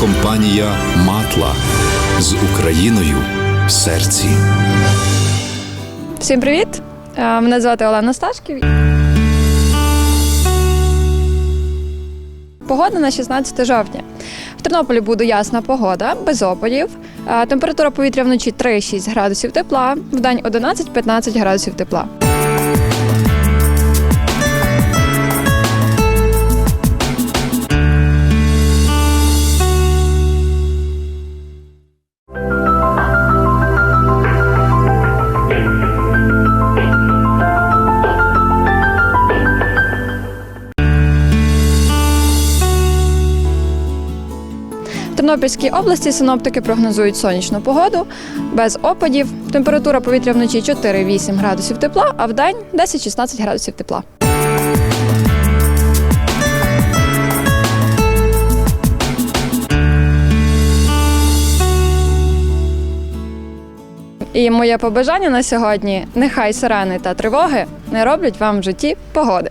компанія Матла з Україною в серці. Всім привіт! Е, Мене звати Олена Сташків. Погода на 16 жовтня. В Тернополі буде ясна погода, без опадів. Е, Температура повітря вночі 3-6 градусів тепла, вдень 11-15 градусів тепла. Тернопільській області синоптики прогнозують сонячну погоду без опадів. Температура повітря вночі 4-8 градусів тепла, а вдень 10-16 градусів тепла. І моє побажання на сьогодні: нехай сирени та тривоги не роблять вам в житті погоди.